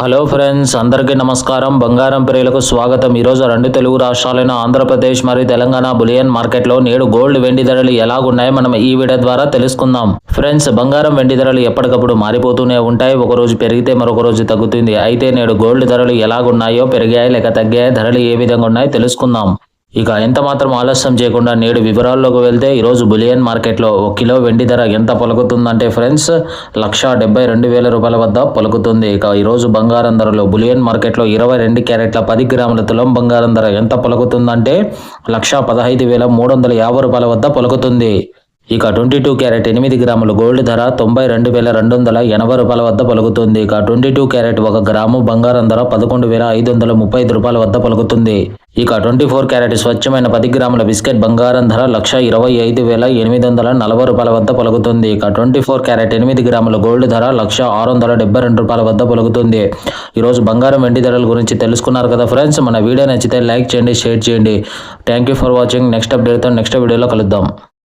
Hello friends అందరికీ నమస్కారం. బంగారం ప్రియులకు స్వాగతం. ఈరోజు రెండు తెలుగు రాష్ట్రాలైన ఆంధ్రప్రదేశ్ మరియు తెలంగాణ బులియన్ మార్కెట్లో నేడు గోల్డ్ వెండి ధరలు ఎలాగున్నాయో మనం ఈ వీడియో ద్వారా తెలుసుకుందాం. ఫ్రెండ్స్ బంగారం వెండి ధరలు ఎప్పటికప్పుడు మారిపోతూనే ఉంటాయి. ఒక రోజు పెరిగితే మరొక రోజు తగ్గుతుంది. అయితే నేడు గోల్డ్ ధరలు ఎలాగున్నాయో పెరిగాయి లేక తగ్గాయి ధరలు ఏ విధంగా ఉన్నాయో తెలుసుకుందాం. ఇక ఎంత మాత్రం ఆలస్యం చేయకుండా నేడు వివరాల్లోకి వెళ్తే ఈరోజు బులియన్ మార్కెట్లో ఒక కిలో వెండి ధర ఎంత పలుకుతుందంటే ఫ్రెండ్స్ లక్ష డెబ్బై రెండు వేల రూపాయల వద్ద పలుకుతుంది. ఇక ఈరోజు బంగారం ధరలో బులియన్ మార్కెట్లో ఇరవై రెండు క్యారెట్ల పది గ్రాముల తులం బంగారం ధర ఎంత పలుకుతుందంటే లక్ష పదహైదు వేల మూడు వందల యాభై రూపాయల వద్ద పలుకుతుంది. ఇక ట్వంటీ టూ క్యారెట్ ఎనిమిది గ్రాములు గోల్డ్ ధర తొంభై రెండు వేల రెండు వందల ఎనభై రూపాయల వద్ద పలుకుతుంది. ఇక ట్వంటీ టూ క్యారెట్ ఒక గ్రాము బంగారం ధర పదకొండు వేల ఐదు వందల ముప్పై ఐదు రూపాయల వద్ద పలుకుతుంది. ఇక ట్వంటీ ఫోర్ క్యారెట్ స్వచ్ఛమైన పది గ్రాముల బిస్కెట్ బంగారం ధర లక్ష ఇరవై ఐదు వేల ఎనిమిది వందల నలభై రూపాయల వద్ద పలుకుతుంది. ఇక ట్వంటీ ఫోర్ క్యారెట్ ఎనిమిది గ్రాముల గోల్డ్ ధర లక్ష ఆరు వందల డెబ్బై రెండు రూపాయల వద్ద పలుకుతుంది. ఈరోజు బంగారం వెండి ధరల గురించి తెలుసుకున్నారు కదా ఫ్రెండ్స్? మన వీడియో నచ్చితే లైక్ చేయండి షేర్ చేయండి. Thank you for watching. Next అప్డేట్తో next వీడియోలో కలుద్దాం.